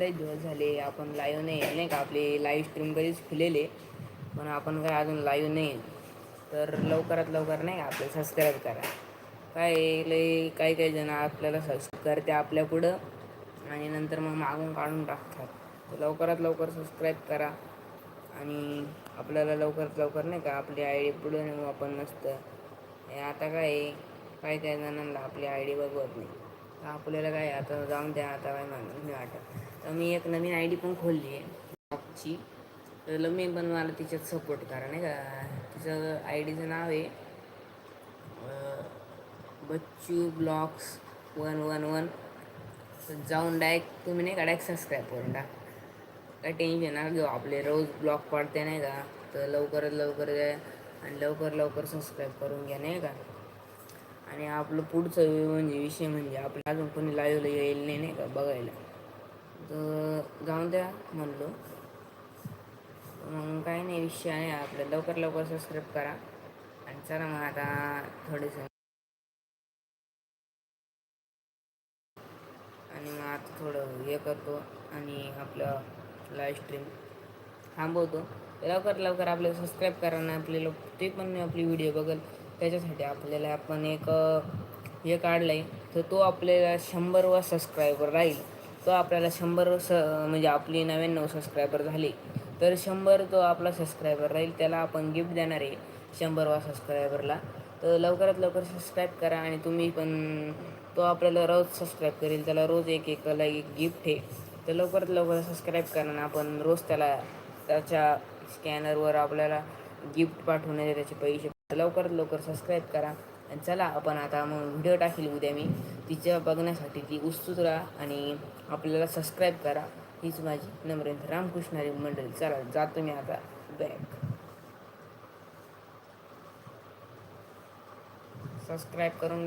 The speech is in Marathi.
लई दिवस झाले आपण लाईव्ह नाही नाही का? आपली लाईव्ह स्ट्रीम कधीच खुलेले. पण आपण काय अजून लाईव्ह नाही तर लवकरात लवकर नाही आपले आपलं सबस्क्राईब करा. काय लई काही काही जण आपल्याला सबस्क्राईब करते आपल्या पुढं आणि नंतर मग मागून काढून टाकतात. तर लवकरात लवकर सबस्क्राईब करा आणि आपल्याला लवकरात लवकर नाही का आपली आय डी पुढं नेऊ आपण नसतं हे आता काय आहे, काही काही जणांना आपली आय डी बघवत नाही. आपल्याला काय आता जाऊन द्या आता काय मानत नाही वाटत. तर मी एक नवीन आय डी पण खोलली आहे. ब्लॉगची तर मी पण मला तिच्यात सपोर्ट करा नाही का? तिचं आय डीचं नाव आहे Bacchu blogs one one one. जाऊन डायरेक्ट तुम्ही नाही का डायरेक्ट सबस्क्राईब करून टाक. काय टेन्शन ना घेऊ आपले रोज ब्लॉग पडते नाही का? तर लवकरात लवकर द्या आणि लवकर लवकर सबस्क्राईब करून घ्या नाही का? आणि आपलं पुढचं म्हणजे विषय म्हणजे आपलं अजून कोणी लाईव्हला येईल नाही नाही का? बघायला. तर जाऊन द्या म्हणलो. मग काही नाही विषय आहे आपलं. लवकर लवकर सबस्क्राईब करा. आणि चला मग आता थोडेसं आणि मग आता थोडं हे करतो आणि आपलं लाईव्ह स्ट्रीम थांबवतो. लवकर लवकर आपल्याला सबस्क्राईब करा ना आपले लोक ते पण आपली व्हिडिओ बघल त्याच्यासाठी आपल्याला आपण एक हे काढलं आहे तर तो आपल्याला शंभर वा सबस्क्रायबर राहील. तो आपल्याला शंभर स म्हणजे आपली नव्याण्णव सबस्क्रायबर झाले तर शंभर तो आपला सबस्क्रायबर राहील त्याला आपण गिफ्ट देणार आहे शंभरवा सबस्क्रायबरला तर लवकरात लवकर सबस्क्राईब करा आणि तुम्ही पण तो आपल्याला रोज सबस्क्राईब करेल त्याला रोज एक एकाला एक गिफ्ट आहे. तर लवकरात लवकर सबस्क्राईब करा ना आपण रोज त्याला त्याच्या स्कॅनरवर आपल्याला गिफ्ट पाठवून त्याचे पैसे. लवकरात लवकर सबस्क्राईब करा. चला आपण आता मग व्हिडिओ टाकेल उद्या मी. तिच्या बघण्यासाठी ती उत्सुक राहा आणि आपल्याला सबस्क्राईब करा. हीच माझी नम्र रामकृष्णारी मंडळी चला जातो मी आता बॅक सबस्क्राईब करून